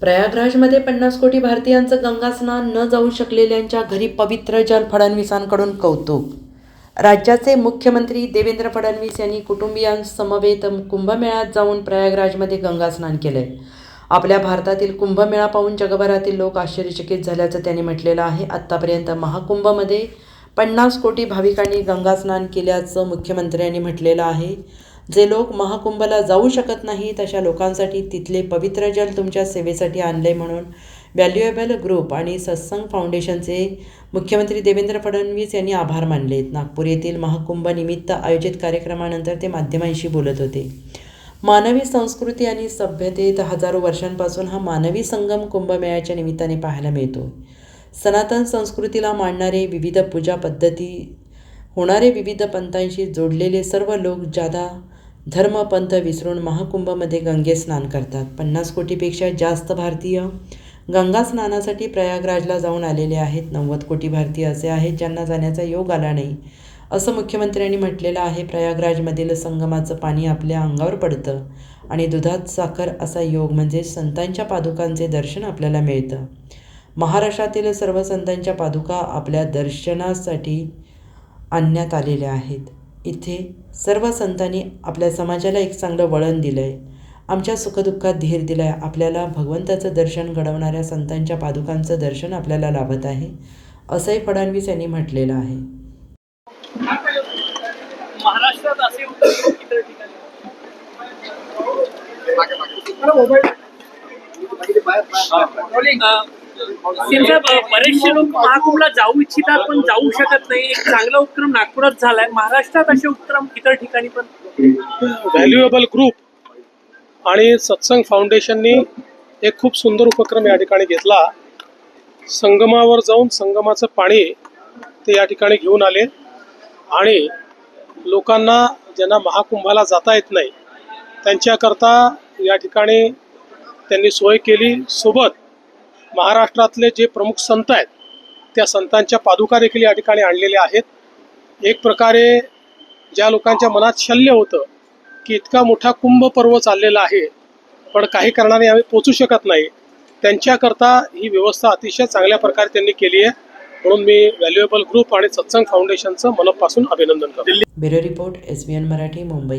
प्रयागराजमध्ये पन्नास कोटी भारतीयांचं गंगा स्नान न जाऊ शकलेल्यांच्या घरी पवित्र जल फडणवीसांकडून कौतुक. राज्याचे मुख्यमंत्री देवेंद्र फडणवीस यांनी कुटुंबियांसमवेत कुंभमेळ्यात जाऊन प्रयागराजमध्ये गंगा स्नान केलंय. आपल्या भारतातील कुंभमेळा पाहून जगभरातील लोक आश्चर्यचकित झाल्याचं त्यांनी म्हटलेलं आहे. आत्तापर्यंत महाकुंभमध्ये पन्नास कोटी भाविकांनी गंगा स्नान केल्याचं मुख्यमंत्र्यांनी म्हटलेलं आहे. जे लोक महाकुंभला जाऊ शकत नाहीत अशा लोकांसाठी तिथले पवित्र जल तुमच्या सेवेसाठी आणले म्हणून व्हॅल्युएबल ग्रुप आणि सत्संग फाउंडेशनचे मुख्यमंत्री देवेंद्र फडणवीस यांनी आभार मानलेत. नागपूर येथील महाकुंभनिमित्त आयोजित कार्यक्रमानंतर ते माध्यमांशी बोलत होते. मानवी संस्कृती आणि सभ्यतेत हजारो वर्षांपासून हा मानवी संगम कुंभमेळ्याच्या निमित्ताने पाहायला मिळतो. सनातन संस्कृतीला मांडणारे विविध पूजा पद्धती होणारे विविध पंथांशी जोडलेले सर्व लोक जादा धर्म पंथ विसरून महाकुंभमध्ये गंगे स्नान करतात. पन्नास कोटीपेक्षा जास्त भारतीय गंगा स्नानासाठी प्रयागराजला जाऊन आलेले आहेत. नव्वद कोटी भारतीय असे आहेत ज्यांना जाण्याचा योग आला नाही. असं मुख्यमंत्र्यांनी म्हटलेलं आहे. प्रयागराजमधील संगमाचं पाणी आपल्या अंगावर पडतं आणि दुधात साखर असा योग म्हणजे संतांच्या पादुकांचे दर्शन आपल्याला मिळतं. महाराष्ट्रातील सर्व संतांच्या पादुका आपल्या दर्शनासाठी आणण्यात आलेल्या आहेत. इथे सर्व संतांनी आपल्या समाजाला एक चांगलं वळण दिलं आहे आमच्या सुखदुःखात धीर दिला आहे आपल्याला भगवंताचं दर्शन घडवणाऱ्या संतांच्या पादुकांचं दर्शन आपल्याला लाभत आहे असंही फडणवीस यांनी म्हटलेलं आहे. महाराष्ट्रात असे ठिकाणी? बरेचसे लोक महाकुंभला जाऊ इच्छितात पण जाऊ शकत नाही. एक चांगला उपक्रम नागपुरात झालाय. महाराष्ट्रात असे उपक्रम इतर ठिकाणी पण व्हॅल्युएबल ग्रुप आणि सत्संग फाउंडेशननी एक खूप सुंदर उपक्रम या ठिकाणी घेतला. संगमावर जाऊन संगमाचं पाणी ते या ठिकाणी घेऊन आले. आणि लोकांना ज्यांना महाकुंभाला जाता येत नाही त्यांच्याकरता या ठिकाणी त्यांनी सोय केली. सोबत महाराष्ट्रातले जे प्रमुख संत आहेत त्या संतांच्या पादुका देखील या ठिकाणी आणलेल्या आहेत. एक प्रकारे ज्या लोकांच्या मनात शल्य होतं की इतका मोठा कुंभ पर्व चाललेला आहे पण काही कारणाने आम्ही पोचू शकत नाही त्यांच्याकरता ही व्यवस्था अतिशय चांगल्या प्रकारे त्यांनी केली आहे. म्हणून मी व्हॅल्युएबल ग्रुप आणि सत्संग फाउंडेशनचं मनपासून अभिनंदन करतो. Bureau report S B N Marathi Mumbai.